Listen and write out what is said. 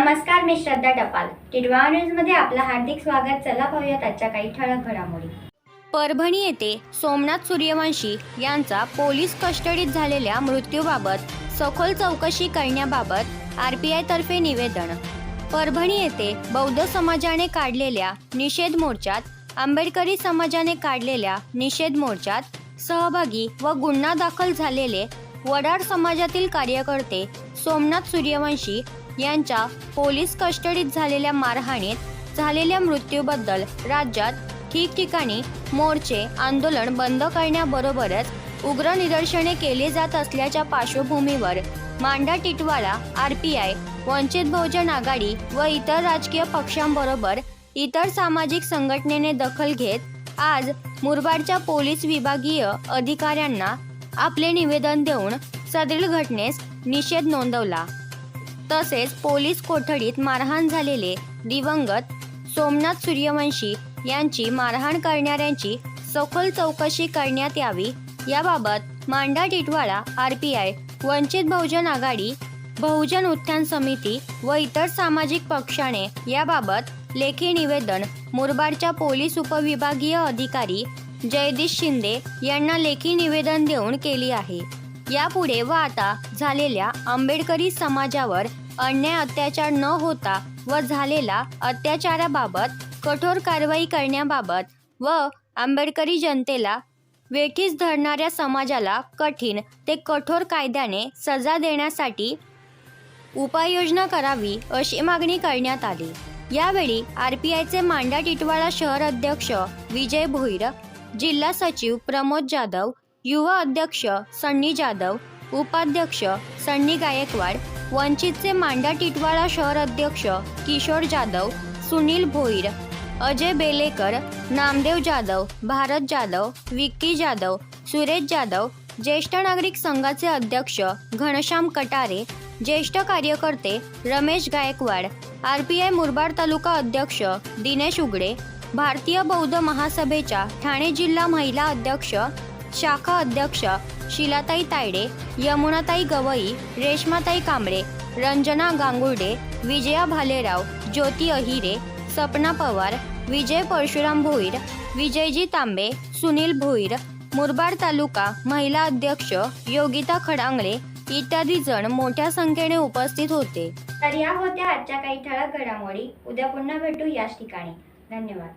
नमस्कार मी श्रद्धा टपाल. टिडवा न्यूजमध्ये आपलं हार्दिक स्वागत. चला पाहूयात आजच्या काही ठळक घडामोडी. परभणी येथे सोमनाथ सूर्यवंशी यांचा पोलीस कस्टडीत झालेल्या मृत्यूबाबत सखोल चौकशी करण्याबाबत आरपीआय तर्फे निवेदन. परभणी येथे बौद्ध समाजाने काढलेल्या निषेध मोर्चात आंबेडकरी समाजाने काढलेल्या निषेध मोर्चात सहभागी व गुन्हा दाखल झालेले वडार समाजातील कार्यकर्ते सोमनाथ सूर्यवंशी यांच्या पोलीस कस्टडीत झालेल्या मारहाणीत झालेल्या मृत्यूबद्दल राज्यात ठिकठिकाणी मोर्चे आंदोलन बंद करण्याबरोबरच उग्र निदर्शने केली जात असल्याच्या पार्श्वभूमीवर मांडा टिटवाळा आय वंचित बहुजन आघाडी व इतर राजकीय पक्षांबरोबर इतर सामाजिक संघटनेने दखल घेत आज मुरबाडच्या पोलीस विभागीय अधिकाऱ्यांना आपले निवेदन देऊन सदरील घटनेस निषेध नोंदवला. तसेच पोलीस कोठडीत मारहाण झालेले दिवंगत सोमनाथ सूर्यवंशी यांची मारहाण करणाऱ्यांची सखोल चौकशी करण्यात यावी. याबाबत मांडा Titwala R P I Vanchit Bahujan Aghadi Bahujan Utthan Samiti व इतर सामाजिक पक्षाने याबाबत लेखी निवेदन मुरबाडच्या पोलीस उपविभागीय अधिकारी जयदीश शिंदे यांना लेखी निवेदन देऊन केली आहे. यापुढे व आता झालेल्या आंबेडकरी समाजावर अन्याय अत्याचार न होता व झालेला अत्याचाराबाबत कठोर कारवाई करण्याबाबत व आंबेडकरी जनतेला वेठीस धरणाऱ्या समाजाला कठीण ते कठोर कायद्याने सजा देण्यासाठी उपाययोजना करावी अशी मागणी करण्यात आली. यावेळी आर पी आयचे मांडा टिटवाळा शहर अध्यक्ष विजय भोईर जिल्हा सचिव प्रमोद जाधव युवा अध्यक्ष सन्नी जाधव उपाध्यक्ष सन्नी गायकवाड वंचितचे मांडा टिटवाळा शहर अध्यक्ष किशोर जाधव सुनील भोईर अजय बेलेकर नामदेव जाधव भारत जाधव विक्की जाधव सुरेश जाधव ज्येष्ठ नागरिक संघाचे अध्यक्ष घनश्याम कटारे ज्येष्ठ कार्यकर्ते Ramesh Gaikwad R P I Murbad तालुका अध्यक्ष दिनेश उगडे भारतीय बौद्ध महासभेच्या ठाणे जिल्हा महिला अध्यक्ष शाखा अध्यक्ष शिलाताई तायडे यमुनाताई गवई रेश्माताई कांबळे रंजना गांगुर्डे विजया भालेराव ज्योती अहिरे सपना पवार विजय परशुराम भोईर विजयजी तांबे सुनील भोईर मुरबाड तालुका महिला अध्यक्ष योगिता खडांगळे इत्यादी जण मोठ्या संख्येने उपस्थित होते. तर या होत्या आजच्या काही ठळक घडामोडी. उद्या पुन्हा भेटू याच ठिकाणी. धन्यवाद.